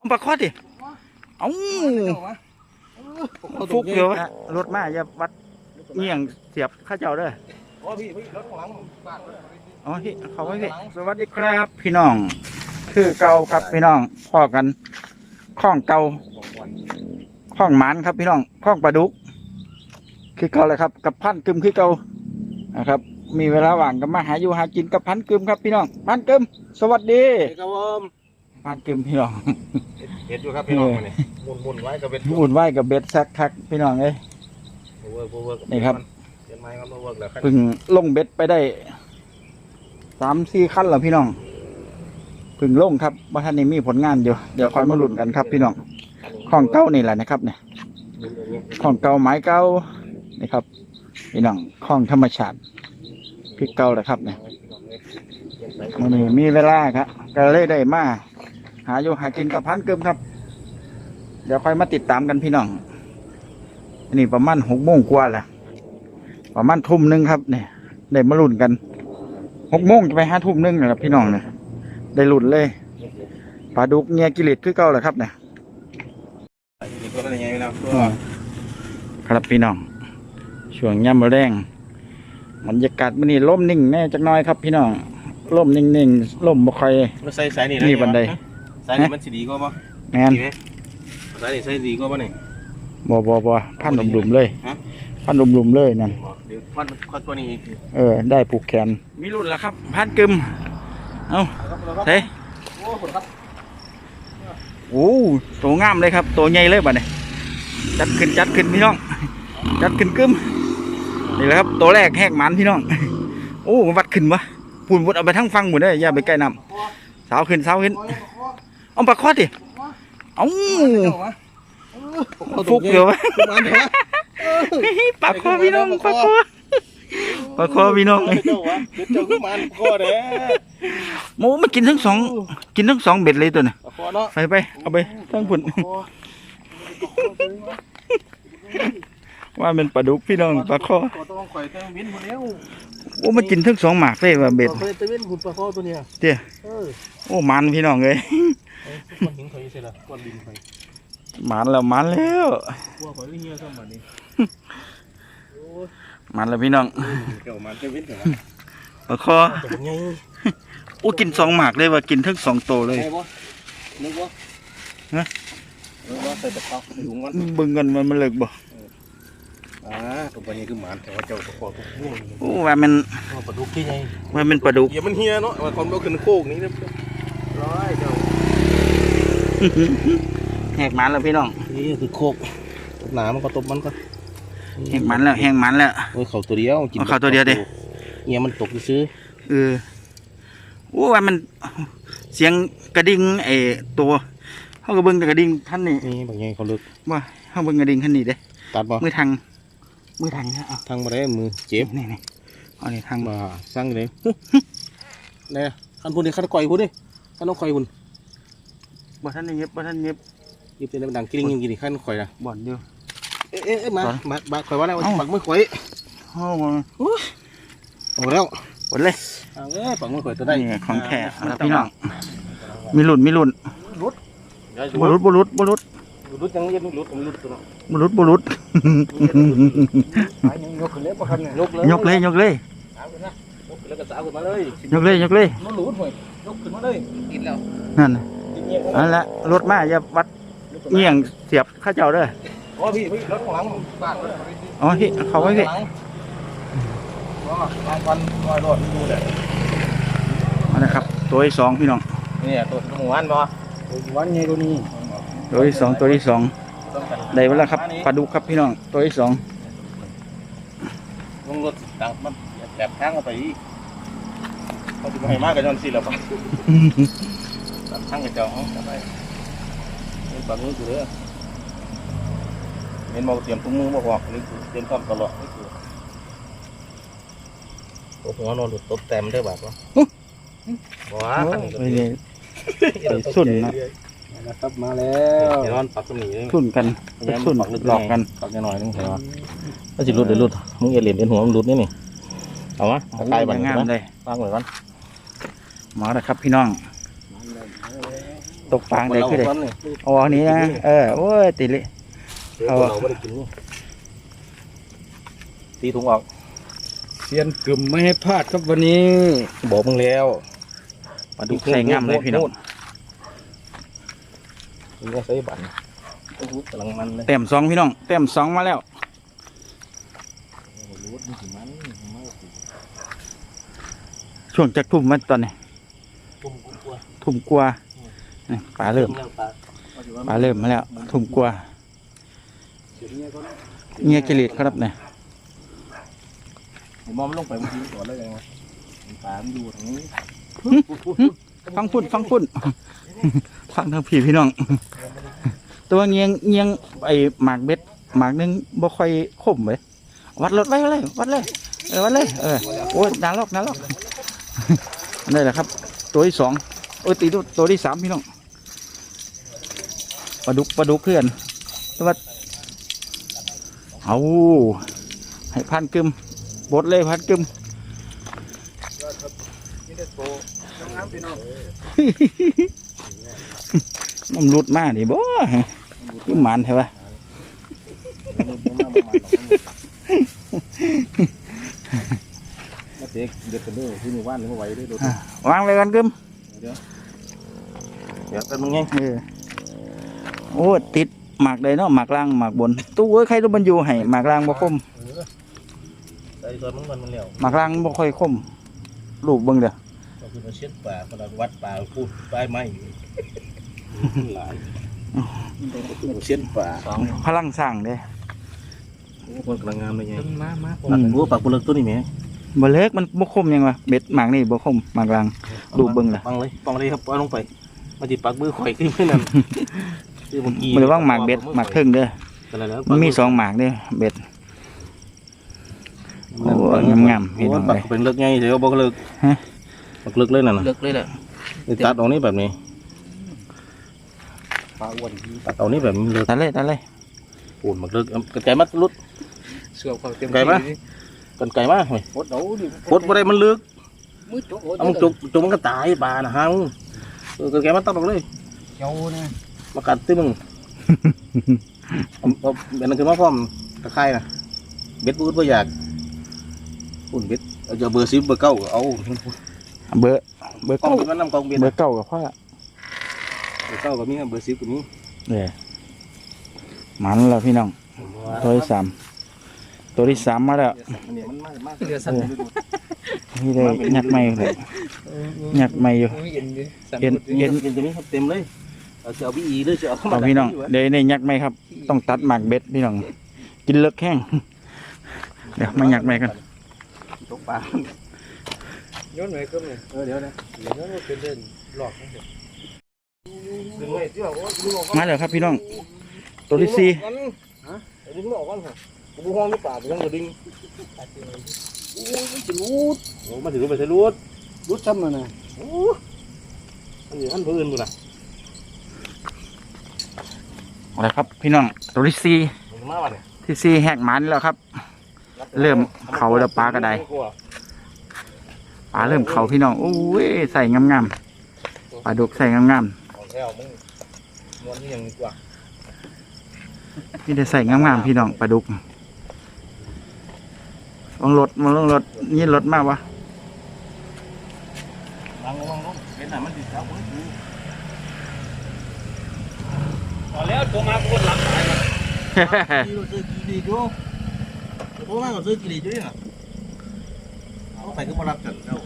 เอาปลาคอดดิเอ้าฟุกเดียววะรถมาอย่าวัดเงี่ยงเสียบข้าเจ้าเด้อโอ้พี่พี่รถของหลังบ้านอ๋อพี่เขาไว้พี่สวัสดีครับพี่น้อง คือเก่าครับพี่น้องพ่อกันข้องเก่าข้องหมันครับพี่น้องข้องปลาดุก คือเก่าเลยครับกับพันกึมคือเก่านะครับ มีเวลาว่างก็มาหาอยู่หากินกับพันกึมครับพี่น้องพันกึมสวัสดีครับผม พันกึมพี่น้อง เห็ดอยู่ครับพี่น้องมาเนี่ยมุนมุนไว้กับเบ็ดวุ่นวายกับเบ็ดซักคักพี่น้องเอ้ยเวิร์กเวิร์กนี่ครับ เห็นไหมครับเวิร์กแล้วครับเพึ่งลงเบ็ดไปได้สามสี่ขั้นแล้วพี่น้องเพึ่งลงครับว่าท่านนี้มีผลงานอยู่เดี๋ยวคอยมาลุ้นกันครับ พี่น้องของเก้านี่แหละนะครับเนี่ยของเก่าไม้เก่านี่ครับ พี่น้องของธรรมชาติพริกเก่าแหละครับเนี่ยมันนี้มีเวลาครับก็เลยได้มา หาอยู่หากินกับพันเกิมครับ เดี๋ยวคอยมาติดตามกันพี่น้องอันนี้ประมาณหกโมงกว่าแหละประมาณทุ่มหนึงครับเนี่ยได้มาลุ้นกันหกโมงจะไปห้าทุ่มหนึงนะครับพี่น้องเนี่ยได้ลุ้นเลยปลาดุกเงียกิเลสคือเก่าแหละครับเนี่ยนี่ก็เป็นยังไงนะตัวครับพี่น้องช่วงย่ำแรงบรรยากาศมันนี่ล่มนิ่งแน่จักหน้อยครับพี่น้องล่มนิ่งๆล่มบ่ค่อยมันใส่สายนี่นี่บันได สายนี่มันสีดีกว่าปะแมนดีไหมสายนี่ใส่ดีกว่าปะเนี่ยบ่บ่บ่พันดุมๆเลยฮะพันดุมๆเลยนั่นเดี๋ยวพันพันตัวนี้เออ ได้ผูกแขน มีรุ่นแล้วครับ พันกึมเอาเฮ้โอ้โหครับโอ้ตัวงามเลยครับ ตัวใหญ่เลยบัดนี้จัดขึ้นจัดขึ้นพี่น้อง จัดขึ้นกึมนี่แหละครับ ตัวแรกแหกหมันพี่น้อง โอ้วัดขึ้นวะปุ่นวุดเอาไปทั้งฟังหมดเลยอย่าไปใกล้น้ำสาวขึ้นสาวขึ้น เอาปลาคอดดิเอาฟุกเดียววะมันเหรอปลาคอพี่น้องปลาคอปลาคอพี่น้องเจ้าวะเจ้าก็มันก็เด้โมมันกินทั้งสองกินทั้งสองเบ็ดเลยตัวน่ะคอเนาะไปไปเอาไปทั้งผุนว่าเป็นปลาดุกพี่น้องปลาคอก็ต้องข่อยเต้นวินคนเดียวโอ้มันกินทั้งสองหมากเลยว่าเบ็ดข่อยเต้นวินคุณปลาคอตัวเนี้ยเตี้ยเออโอ้มันพี่น้องเลย ก้อนหินข่อยเสร็จแล้วก้อนดินข่อยมันแล้วมันแล้วกลัวข่อยเหี้ยซ้ำบัดนี้มันแล้วพี่น้องเกี่ยวมันเต้นวินเหรอปลาคอจะเป็นไงโอ้กินสองหมากเลยว่ากินทั้งสองโตวเลยใช่ปะนึกว่าฮะนึกว่าใส่ตะกร้าถุงมันเบิ่งกันมันมันเลิกบ่อ่าตัวนี้คือหมานแต่ว่าเจ้าตะกร้าทุกพวกโอ้ว่ามันปลาดุกที่ไงว่ามันปลาดุกอย่ามันเฮียเนาะว่าคนเราขึ้นโคกนี้เรียบร้อยเจ้า แหกมันแล้วพี่น้องนี่คือโคกหนามันก็ตบมันก็แหกมันแล้วแหกมันแล้วโอ้ยเขาตัวเดียวกินเอาเข้าตัวเดียวดิเงี้ยมันตกซื้อเออโอ้ว่ามันเสียงกระดิ่งไอ้ตัวเขาก็เบิ่งแต่กระดิ่งท่านนี่นี่บางอย่างเขาเลิกว่าเขาเบิ่งกระดิ่งท่านนี่เด้ตัดบ่มือทางมือทางนะเอาทางมาได้มือเจ็บนี่นี่เอานี่ทางมาสร้างเลยเนี่ยขันพูดดิขันก่อยพูดดิขันต้องก่อยคุณ บ่ท่านนี่เย็บบ่ท่านเย็บยิบเต็มดังกลิ้งยิงกินขันก่อยนะบ่อนอยู่เอ๊ะเอ๊ะมาก่อนมาบาข่อยว่าแล้วเอ้าปักมือข่อยโอ้บ่โอ้แล้วบ่เลยเอาเอ้ยปักมือข่อยตัวได้นี่ของแท้เอาละพี่น้องมีหลุดมีหลุดรุดบ่หลุดบ่หลุดบ่หลุดรุดยังยังรุดผมรุดตัวเนาะบ่หลุดบ่หลุดไปยังยกขึ้นเลยบ่คันเนี่ยยกเลยยกเลยยกเลยเอาขึ้นนะยกขึ้นแล้วก็สาวขึ้นมาเลยยกเลยยกเลยมันหลุดห่วยยกขึ้นมาเลยกินแล้วนั่น น่ะกินเงี้ยนั่นแหละรถมาอย่าวัดเงี่ยงเสียบข้าเจ้าเด้อโอ้พี่พี่รถของหลังบ้านเลยอ๋อพี่เขาไว้พี่อ๋อบางวันลอยรถดูเลยเอานะครับ ตัวที่สองพี่น้องนี่ตัวหมู่บ้านบ่หมู่บ้านไงตัวนี้ตัวที่สองตัวที่สองต้องกันได้เวลาครับปลาดุกครับพี่น้องตัวที่สองลงรถดังมันแบบทางเอาไปอีกเขาจะมาให้มากกับจอนสิแล้วป่ะ แบบทางกับเจ้าเขาจะไปเป็นปากมือกูเด้อเห็นบอกเตรียมถุงมือบอกว่านี่คือเตรียมพร้อมตลอดนี่คือตบหัวนอนหลุดตบแต้มได้แบบว่าว้าโอ้ยนี่สุ่นนะนะครับมาแล้วเดี๋ยวนอนปักตรงนี้เลยสุ่นกันสุ่นหลอกกันปักหน่อยนึงเห็นไหมก็จะรุดเดี๋ยวรุดมึงอย่าเหรียญเป็นหัวมึงรุดนี่นี่เอาวะตะไคร้บันงามนะเลยตั้งไว้ก่อนมาแล้วครับพี่น้อง ตกปางได้คือได้เราเนี่ยเอาอันนี้นะเออโอ้ยติเลยเอาเราไม่ได้กินนี่ตีถุงออกเซียนกึ่มไม่ให้พลาดครับวันนี้ บอกมึงแล้วปลาดุกใส่งามเลยพี่น้องมึงก็ใส่บัตรโอ้โหกำลังมันเลยเต็มสองพี่น้องเต็มสองมาแล้วรู้ว่ามันสิมันมันก็สิช่วงจักทุ่มมาตอนนี้ตุ้มกลัวทุ่มกว่า นี่ปลาเริ่มแล้วปลาปลาเริ่มมาแล้วทุ่มกว่าเงียกิริตครับเนี่ยผมมองมันลงไปเมื่อกี้ก่อนแล้วยังไงปลามันอยู่ทางนี้ฟังพุ่นฟังพุ่นฟังทางพี่พี่น้อง ตัวเงียงเงียงไอหมากเบ็ดหมากหนึงบ่ค่อยคมเลยวัดรถไว้เลยวัดเลยเออวัดเลยเออโอ้ยนานลอกนานลอกนี่แหละครับ ตัวที่สองโอ้ยตีตัวตัวที่สามพี่น้อง ปลาดุกปลาดุกเพื่อนแต่ว่าเอาให้พันกึมบดเลยพันกึมมันหลุดมาดิบ่คือหมันใช่ปะมาเด็กเด็กกันด้วยที่หมู่บ้านนี่มาไว้ด้วยดูอะวางเลยกันกึมเดี๋ยวแต่มึงไงเออ โอ้ติดหมากใดเนาะหมากล่างหมากบน ตู้เอ้ยใครต้องบรรยูให้หมากล่างบ่คมใส่ตัวมึงมันมันแล้วหมากล่างบ่ค่อยคมลูกเบิ่งเด้อเราคือมาเช็ดป่าพลังวัดป่าพูดปลายไม้อยู่หลายเช็ดป่าพลังสร้างเด้คนกำลังงามเลยไงต้นมามาปากบัวปากบุเลิกตัวนี้ไหมบ่เลิกมันบ่คมยังวะเบ็ดหมากนี่บ่คมหมากล่างดูเบิ่งล่ะปังเลยปังเลยครับปล่อยลงไปมาจิปักมือข่อยขึ้นเพื่อนนั่นคือเมื่อกี้มันว่างหมากเบ็ดหมากเทิงเด้ออะไรแล้วมันมีสองหมากเด้อเบ็ดโอ้ยงามๆพี่น้องปักเอ้ยเป็นเลิกไงเดี๋ยวบอกเลิกฮะปักเลิกเลยน่ะนะเลิกเลยแหละนี่ตัดเอานี้แบบนี้ปลาอ้วนตัดเอานี้แบบนี้เลิกตัดเลยตัดเลยปูนมักเลิกเอากระจายมัดรุดเสือเขาเต็มไก่ปะกันไก่มากเลยโคตรเอาดิปดบ่ได้มันลึกมือโจ๊กเอามันจุกจุกมันก็ตายบานะฮะมึงเออกระแกมัดตัดออกเลยเจ้านะมากัดที่มึงเอาเอาเป็นนั่นคือมาพร้อมตะไคร่นะเบ็ดพูดว่าอยากปุ่นเบ็ดเอาจะเบอร์สิบเบอร์เก้าเอาเบอร์เบอร์กล้องเก้าเป็นมันนำกล้องเบ็ดเบอร์เก้ากับพ่อเบอร์เก้าก็มีเบอร์สิบก็มีเด้หมันแล้วพี่น้อง ตัวที่สามตัวที่สามมาแล้วอันนี้มันมากมากเรือสั่นนี่เลยยัดไม่เลยยัดไม่อยู่เย็นดิสั่นเย็นเย็นเย็นจะมีครับเต็มเลย เอาจะเอาบีอีหรือจะเอาธรรมเอาดาพี่น้องเดี๋ยวในยัดไม่ครับ ต้องตัดหมากเบ็ดพี่น้อง กินเลิกแห้งเดี๋ยวมายัดไม่กันตกปลาย้อนไหนก็ไม่เออเดี๋ยวนะย้อนว่าเป็นเล่นหลอกนะเดี๋ยวดึงไว้ที่ว่าโอ้ยดึงออกก่อนมาแล้วครับพี่น้อง ตัวที่สี่ฮะดึงไม่ออกก่อนค่ะกูห้องหรือเปล่าไปยังกระดิ่งโอ้ยมันจะรูดโอ้มันถือไปใส่รูดรุดซ้ำมานะโอ้มันอยู่ท่านเพื่อนกูนะ เอาละครับ พี่น้องตัวที่สี่มันมาวันเนี่ยที่สี่แหกหมันแล้วครับ เริ่มเขาแล้วปลากระไดปลาเริ่มเขาพี่น้องโอ้ยใส่งามๆปลาดุกใส่งามของแถวมึงมวนนี่ยังดีกว่าๆนี่ได้ใส่งามๆพี่น้องปลาดุกลงรถมาลงรถนี่รถมากวะวางลงวางลงเป็นหนามันติดแล้วมึง ดูพอแล้วตัวมากูหลับตายดีเราซื้อกี่ดีดูตัวมาก็ซื้อกี่ดีด้วยน่ะเอาไปก็มารับกันแล้ว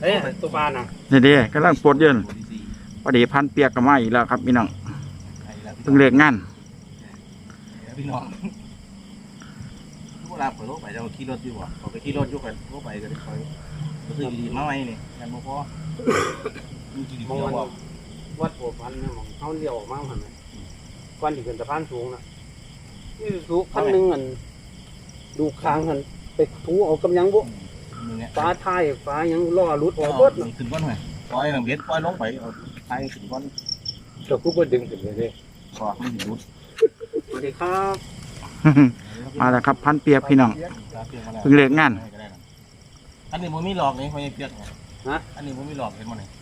เฮ้ยตัวปลาน่ะนี่เด้กำลังปลดเยินพอดีพันเปียกก็มาอีกแล้วครับพี่น้องเพิ่งเลิกงานพี่น้องเวลาเปิดรถไปจะขี่รถอยู่บ่เขาไปขี่รถอยู่กันรถไปก็ได้คอยซื้อกี่ดีมาไหมนี่กันบ่พอมีกี่ดีมองเดียวมันบ่ วัดหัวพันนะมองเขาเลี้ยวออกมาหันไหมก้อนที่ขึ้นสะพานสูงนะนี่สูงพันหนึ่งอันดูคางหันไปถูเอากำยังบุมึงเนี่ยฟ้าท้ายฟ้ายังล่อรุดอปอกล่เบิดอยขึ้นก้อนหน่อยปล่อยหนังเบ็ดปล่อยลงไปเอาไทยขึ้นก้อนเจ้ากูก็ดึงขึ้นเลยเด้ขอไม่ถึงรุดสวัสดีครับมาแล้วครับ พันเปียกพี่น้องเพิ่งเลิกงานอันนี้มันมีหลอกนี่พอยังเปียกฮะอันนี้มันมีหลอกเห็นมั้ยอ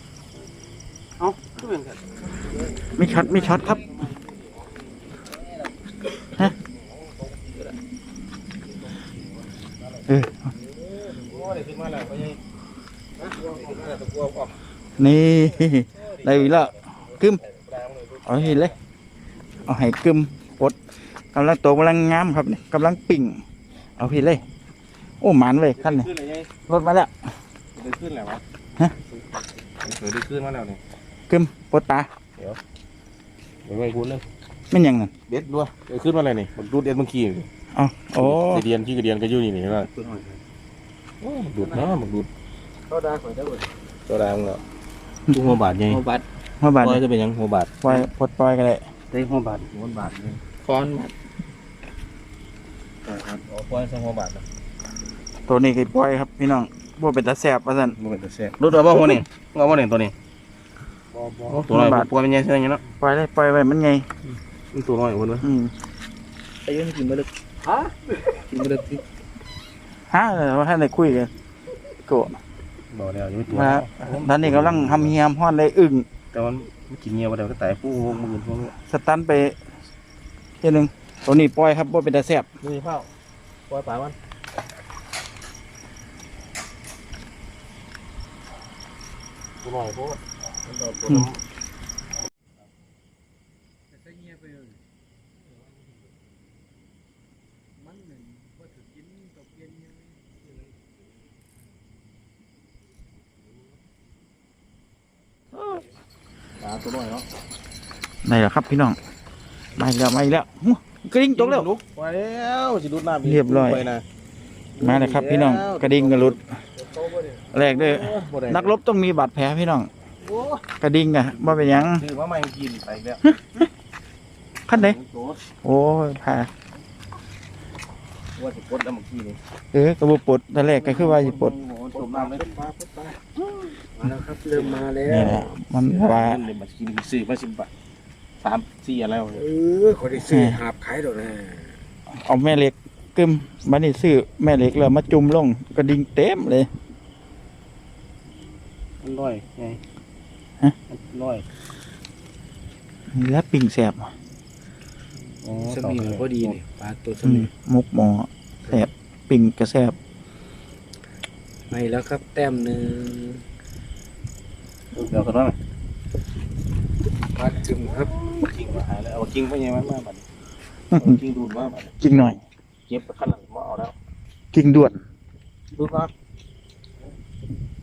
เอ้าคือเป็นกันมีช็อตมีช็อตครับฮะเออโอ้ได้ขึ้นมาแล้วก็ยังนะขึ้นมาแล้วตะกัวออกนี่ได้อีกแล้วกึมเอาให้เลยเอาให้กึมปลดกำลังโตกำลังงามครับนี่กำลังปิ่งเอาพี่เลย โอ้หมันเลยขั้นนี่ขึ้นเลยยังรถมาแล้ว ได้ขึ้นแล้ววะฮะเออได้ขึ้นมาแล้วนี่ กึมปลดตาเดี๋ยวไว้พูดเลยไม่นหยังนั่นเด็ดด้วยได้ขึ้นมาเลยนี่มันดูดเด็ดเมื่อกี้นี่เอาโอ้กระเดียนขี้กระเดียนก็อยู่นี่นี่ว่าตัวหน่อยโอ้มันดูดเนาะมันดูดเขาด่าข่อยได้บ่ตัวแดงแล้วดูหัวบาดไงหัวบาดมาบาดปล่อยนี่จะเป็นหยังหัวบาดปล่อยปลดปล่อยกันเลยได้หัวบาดหัวบาดเลยคอนบาดครับอ๋อปล่อยซะหัวบาดนะตัวนี้ก็ปล่อยครับพี่น้องบ่เป็นตาแสบว่าซั่นมันเป็นตัวแซ่บดูตัวบ่หัวนี่เอาบ่เนี่ยตัวนี้บ่บ่ โอ้ตัวน้อยปล่อยเป็นยังไงใช่ไหมเนาะปล่อยเลยปล่อยไว้มันไงมันตัวน้อยคนวะอืมไอ้ยังกินมาลึกฮะกินมาลึกสิฮะว่าท่านได้คุยกันโกะบอกแล้วอยู่ตัวมาท่านนี้กำลังทำเฮียมฮ้อนเลยอึ่งแต่มันมันกินเงี้ยว่าเดี๋ยวก็ตายผู้หกหมื่นพวกนี้สตันไปเทียหนึงตัวนี้ปล่อยครับบ่เป็นตาแสบดูสิเผาปล่อยปลามันตัวน้อยพวกมันโดน ตัวน้ำปลาตัวน้อยเนาะนี่แหละครับพี่น้องมาอีกแล้วมาอีกแล้วหูกระดิ่งตกแล้วลุกไปแล้วสิดูดน้ำเรียบร้อยไปนะมาเลยครับพี่น้องกระดิ่งกระลุดแรกเด้อบ่ได้นักรบต้องมีบาดแผลพี่น้องโอ้ กระดิ่งอะบ่เป็นหยังซื้อมาใหม่กินไปแล้วขั้นไหนโอ้โหโอ้ยพาว่าสิกดแล้วเมื่อกี้นี่เออกระบุปลดตอนแรกก็คือว่าสิปลดจมน้ำเลยปลาปลามาแล้วครับเริ่มมาแล้นี่วแหละมันว่าเดี๋ยวมากินซื้อมาสิบบาทสามสี่อะไรวะเออขอได้ซื้อหาบขายดอกนะเอาแม่เหล็กกึมบัดนี้ซื้อแม่เหล็กแล้วมาจุ่มลงกระดิ่งเต็มเลยมันร้อยไง ฮะมันร้อยนี่แหล้วปิ่งแสบอ๋อสมีมันพอดีนี่ปลาตัวสอืมีมมุกหมอแสบปิ่งกระแสบไม่แล้วครับ แต้มหนึ่งเดี๋ยวกันว่าปลาจึมครับกิ้งมาหายแล้วเอากิ้งไปยังไงมาบัดนี้เอากิ้งดูดมาบัดนี้กิ่งหน่อยเก็บขั้นหลังมาเอาแล้วกิ่งด่วนดูดมา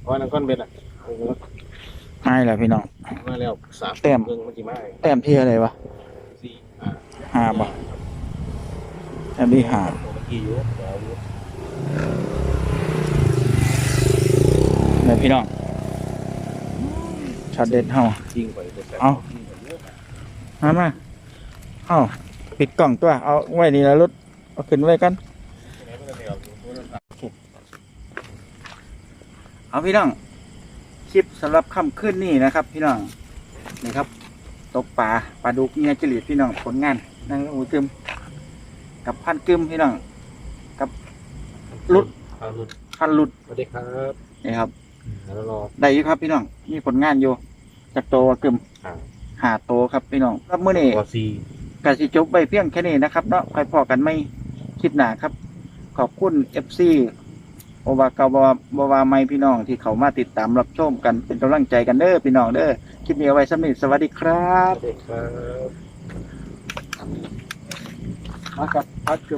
เอาไว้นั่นก้อนเบ็ดอะเอา ไว้ให้แหละพี่น้อง มาแล้วสามแต้มเพิ่งมันกี่มาแต้มที่อะไรวะสี่อ่าหาบ่แต้มที่หาเมื่อกี้อยู่เดี๋ยวเอาอยู่เลยพี่น้องช็อตเด็ดเฮากิ้งไปแต่แต่เอากิ้งไปเยอะมามาเอ้าปิดกล่องตัว เอาไว้นี่ละรถเอาขึ้นไว้กัน ไหนไม่ได้เดี๋ยวอยู่เอาพี่น้อง คลิปสำหรับค่ำขึ้นนี่นะครับ พี่น้องนี่ครับ ตกปลาปลาดุกเมียจริตพี่น้องผลงานนั่งหูตึมกับพันกึมพี่น้องกับลุดเอาหลุดพันลุดสวัสดีครับนี่ครับแล้วรอ ได้อยู่ครับพี่น้อง มีผลงานอยู่ จากโตวกึมอ่าหาโตวครับพี่น้องครับมื้อนี้ ตัวสี่กสิจบไปเพียงแค่นี้นะครับเนาะค่อยพอกันไม่คลิปหนาครับ ขอบคุณ FC โอบาเกาบาวาบาวาไม่พี่น้องที่เขามาติดตามรับชมกันเป็นกำลังใจกันเด้อพี่น้องเด้อคลิปนี้เอาไว้สำหรับสวัสดีครับสวัสดีครับ มากับพัดกึม